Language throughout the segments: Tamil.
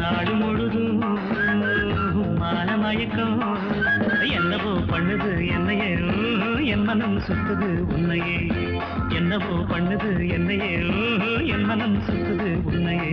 நாடு முழுதும் மான மயக்கம். என்னவோ பண்ணுது என்னையே என் மனம் சுத்துது உன்னையே. என்னவோ பண்ணுது என்னையே என் மனம் சுத்துது உன்னையே.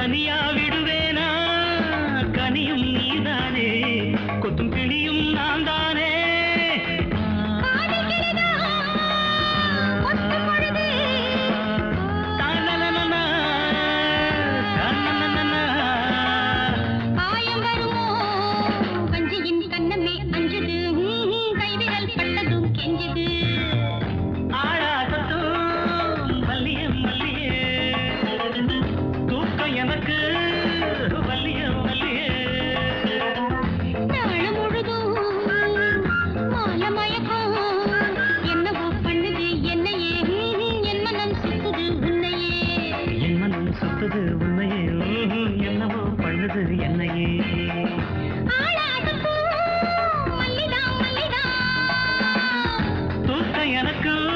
தனியாவே and it's good.